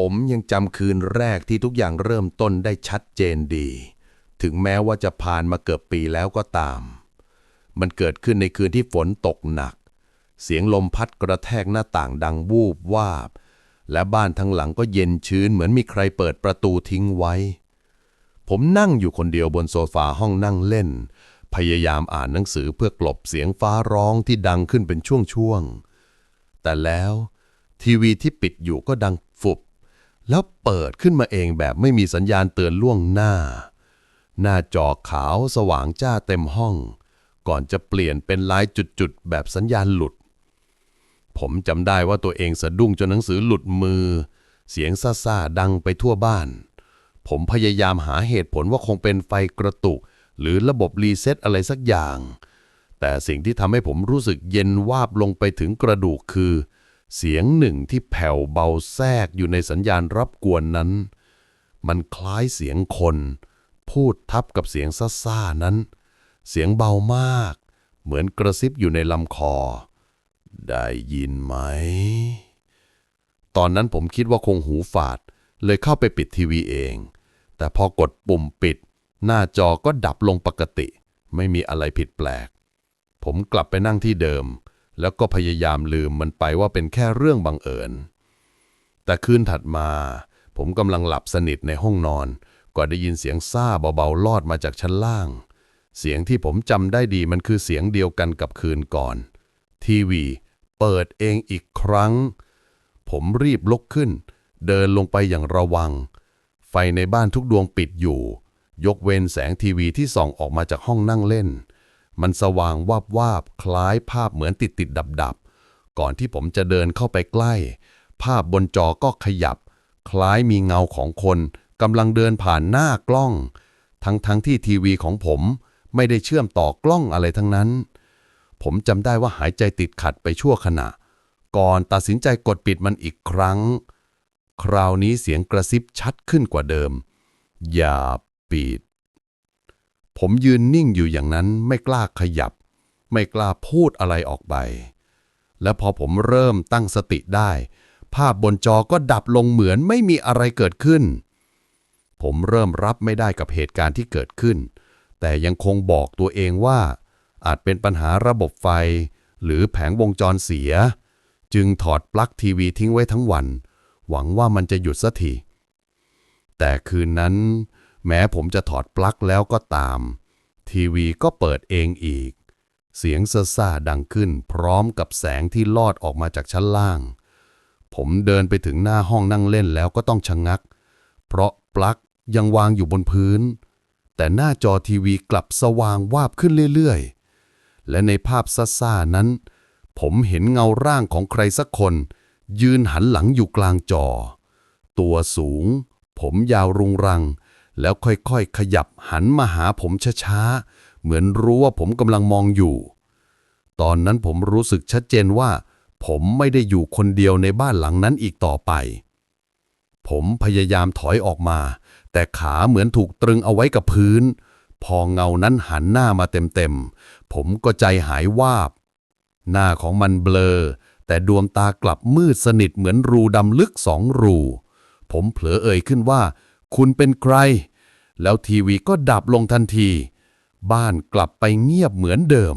ผมยังจำคืนแรกที่ทุกอย่างเริ่มต้นได้ชัดเจนดี ถึงแม้ว่าจะผ่านมาเกือบปีแล้วก็ตาม มันเกิดขึ้นในคืนที่ฝนตกหนัก เสียงลมพัดกระแทกหน้าต่างดังวูบวาบ และบ้านทั้งหลังก็เย็นชื้นเหมือนมีใครเปิดประตูทิ้งไว้ ผมนั่งอยู่คนเดียวบนโซฟาห้องนั่งเล่น พยายามอ่านหนังสือเพื่อกลบเสียงฟ้าร้องที่ดังขึ้นเป็นช่วงๆแต่แล้วทีวีที่ปิดอยู่ก็ดัง แล้วเปิดขึ้นมาเองแบบไม่มีสัญญาณเตือนล่วงหน้า หน้าจอขาวสว่างจ้าเต็มห้อง ก่อนจะเปลี่ยนเป็นลายจุดๆ แบบสัญญาณหลุด ผมจำได้ว่าตัวเองสะดุ้งจนหนังสือหลุดมือ เสียงซ่าๆดังไปทั่วบ้าน ผมพยายามหาเหตุผลว่าคงเป็นไฟกระตุก หรือระบบรีเซ็ตอะไรสักอย่าง แต่สิ่งที่ทำให้ผมรู้สึกเย็นวาบลงไปถึงกระดูกคือ เสียงหนึ่งที่แผ่วเบาแทรกอยู่ในสัญญาณรับกวนนั้น มันคล้ายเสียงคน พูดทับกับเสียงซ่าๆนั้น เสียงเบามาก เหมือนกระซิบอยู่ในลำคอ ได้ยินไหม ตอนนั้นผมคิดว่าคงหูฝาด เลยเข้าไปปิดทีวีเอง แต่พอกดปุ่มปิด หน้าจอก็ดับลงปกติ ไม่มีอะไรผิดแปลก ผมกลับไปนั่งที่เดิม แล้วก็พยายามลืมมันไปว่าเป็นแค่เรื่องบังเอิญ แต่คืนถัดมา ผมกำลังหลับสนิทในห้องนอน ก็ได้ยินเสียงซ่าเบาๆลอดมาจากชั้นล่าง เสียงที่ผมจำได้ดีมันคือเสียงเดียวกันกับคืนก่อน ทีวี เปิดเองอีกครั้ง ผมรีบลุกขึ้น เดินลงไปอย่างระวัง ไฟในบ้านทุกดวงปิดอยู่ ยกเว้นแสงทีวีที่ส่องออกมาจากห้องนั่งเล่น มันสว่างวาบวาบคล้ายภาพเหมือนติดติดดับดับก่อนที่ผมจะเดินเข้าไปใกล้ ภาพบนจอก็ขยับ คล้ายมีเงาของคนกำลังเดินผ่านหน้ากล้อง ทั้งทั้งที่ทีวีของผมไม่ได้เชื่อมต่อกล้องอะไรทั้งนั้น ผมจำได้ว่าหายใจติดขัดไปชั่วขณะ ก่อนตัดสินใจกดปิดมันอีกครั้ง คราวนี้เสียงกระซิบชัดขึ้นกว่าเดิม อย่าปิด ผมยืนนิ่งอยู่อย่างนั้นไม่กล้าขยับ ไม่กล้าพูดอะไรออกไป และพอผมเริ่มตั้งสติได้ ภาพบนจอก็ดับลงเหมือนไม่มีอะไรเกิดขึ้น ผมเริ่มรับไม่ได้กับเหตุการณ์ที่เกิดขึ้น แต่ยังคงบอกตัวเองว่า อาจเป็นปัญหาระบบไฟ หรือแผงวงจรเสีย จึงถอดปลั๊กทีวีทิ้งไว้ทั้งวัน หวังว่ามันจะหยุดสักทีแต่คืนนั้น แม้ผมจะถอดปลั๊กแล้วก็ตาม ทีวีก็เปิดเองอีก เสียงซ่าดังขึ้น พร้อมกับแสงที่ลอดออกมาจากชั้นล่าง ผมเดินไปถึงหน้าห้องนั่งเล่นแล้วก็ต้องชะงงัก เพราะปลั๊กยังวางอยู่บนพื้น แต่หน้าจอทีวีกลับสว่างวาบขึ้นเรื่อยๆ และในภาพซ่าๆนั้น ผมเห็นเงาร่างของใครสักคน ยืนหันหลังอยู่กลางจอ ตัวสูง ผมยาวรุงรัง แล้วค่อยๆขยับหันมาหาผมช้าๆ เหมือนรู้ว่าผมกำลังมองอยู่ ตอนนั้นผมรู้สึกชัดเจนว่า ผมไม่ได้อยู่คนเดียวในบ้านหลังนั้นอีกต่อไป ผมพยายามถอยออกมา แต่ขาเหมือนถูกตรึงเอาไว้กับพื้น พอเงานั้นหันหน้ามาเต็มๆ ผมก็ใจหายวาบ หน้าของมันเบลอ แต่ดวงตากลับมืดสนิทเหมือนรูดำลึกสองรู ผมเผลอเอ่ยขึ้นว่า คุณเป็นใคร แล้วทีวีก็ดับลงทันที บ้านกลับไปเงียบเหมือนเดิม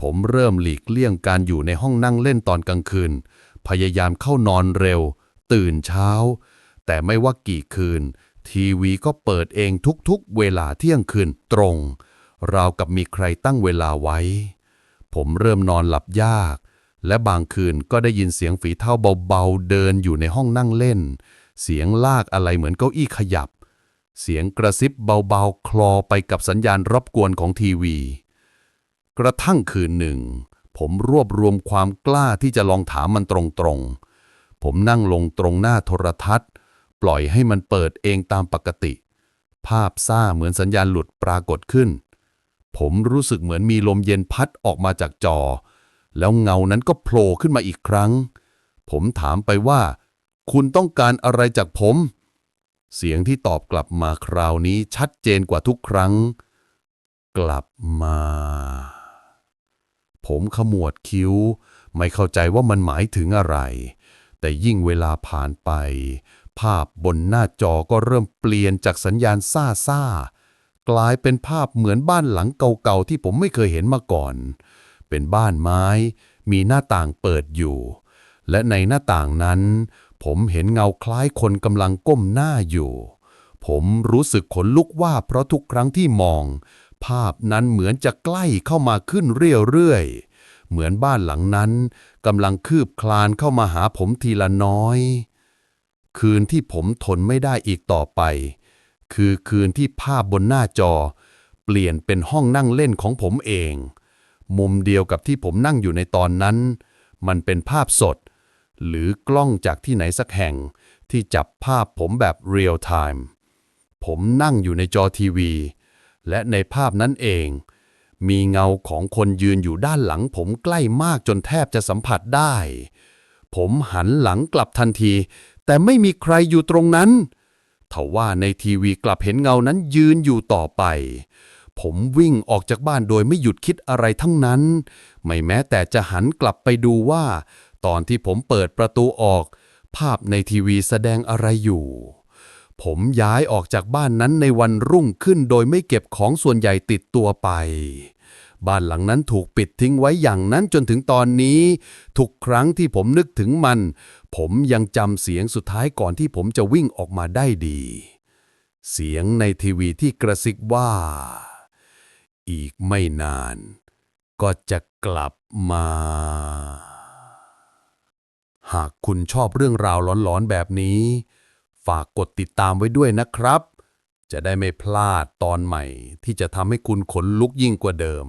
ผมเริ่มหลีกเลี่ยงการอยู่ในห้องนั่งเล่นตอนกลางคืน พยายามเข้านอนเร็ว ตื่นเช้า แต่ไม่ว่ากี่คืน ทีวีก็เปิดเองทุกๆ เวลาเที่ยงคืนตรง ราวกับมีใครตั้งเวลาไว้ ผมเริ่มนอนหลับยากและบางคืนก็ได้ยินเสียงฝีเท้าเบาๆเดินอยู่ในห้องนั่งเล่น เสียงลากอะไรเหมือนเก้าอี้ขยับ เสียงกระซิบเบาๆ คลอไปกับสัญญาณรบกวนของทีวี กระทั่งคืนหนึ่ง ผมรวบรวมความกล้าที่จะลองถามมันตรงๆ ผมนั่งลงตรงหน้าโทรทัศน์ ปล่อยให้มันเปิดเองตามปกติ ภาพซ่าเหมือนสัญญาณหลุดปรากฏขึ้น ผมรู้สึกเหมือนมีลมเย็นพัดออกมาจากจอ แล้วเงานั้นก็โผล่ขึ้นมาอีกครั้ง ผมถามไปว่า คุณต้องการอะไรจากผม เสียงที่ตอบกลับมาคราวนี้ชัดเจนกว่าทุกครั้ง กลับมา ผมขมวดคิ้ว ไม่เข้าใจว่ามันหมายถึงอะไร แต่ยิ่งเวลาผ่านไป ภาพบนหน้าจอก็เริ่มเปลี่ยนจากสัญญาณซ่าซ่ากลายเป็นภาพเหมือนบ้านหลังเก่าๆที่ผมไม่เคยเห็นมาก่อน เป็นบ้านไม้ มีหน้าต่างเปิดอยู่ และในหน้าต่างนั้น ผมเห็นเงาคล้ายคนกำลังก้มหน้าอยู่ ผมรู้สึกขนลุกว่าเพราะทุกครั้งที่มอง ภาพนั้นเหมือนจะใกล้เข้ามาขึ้นเรื่อยๆ เหมือนบ้านหลังนั้นกำลังคืบคลานเข้ามาหาผมทีละน้อย คืนที่ผมทนไม่ได้อีกต่อไป คือคืนที่ภาพบนหน้าจอ เปลี่ยนเป็นห้องนั่งเล่นของผมเอง มุมเดียวกับที่ผมนั่งอยู่ในตอนนั้น มันเป็นภาพสด หรือกล้องจากที่ไหนสักแห่ง ที่จับภาพผมแบบเรียลไทม์ผมนั่งอยู่ในจอทีวี และในภาพนั้นเอง มีเงาของคนยืนอยู่ด้านหลัง ผมใกล้มากจนแทบจะสัมผัสได้ ผมหันหลังกลับทันที แต่ไม่มีใครอยู่ตรงนั้นทว่าในทีวีกลับเห็นเงานั้นยืนอยู่ต่อไป ผมวิ่งออกจากบ้านโดยไม่หยุดคิดอะไรทั้งนั้น ไม่แม้แต่จะหันกลับไปดูว่า ตอนที่ผมเปิดประตูออก ภาพในทีวีแสดงอะไรอยู่ ผมย้ายออกจากบ้านนั้นในวันรุ่งขึ้นโดยไม่เก็บของส่วนใหญ่ติดตัวไป บ้านหลังนั้นถูกปิดทิ้งไว้อย่างนั้นจนถึงตอนนี้ ทุกครั้งที่ผมนึกถึงมัน ผมยังจำเสียงสุดท้ายก่อนที่ผมจะวิ่งออกมาได้ดี เสียงในทีวีที่กระซิบว่า อีกไม่นานก็จะกลับมา หากคุณชอบเรื่องราวหลอนๆแบบนี้ ฝากกดติดตามไว้ด้วยนะครับ จะได้ไม่พลาดตอนใหม่ที่จะทำให้คุณขนลุกยิ่งกว่าเดิม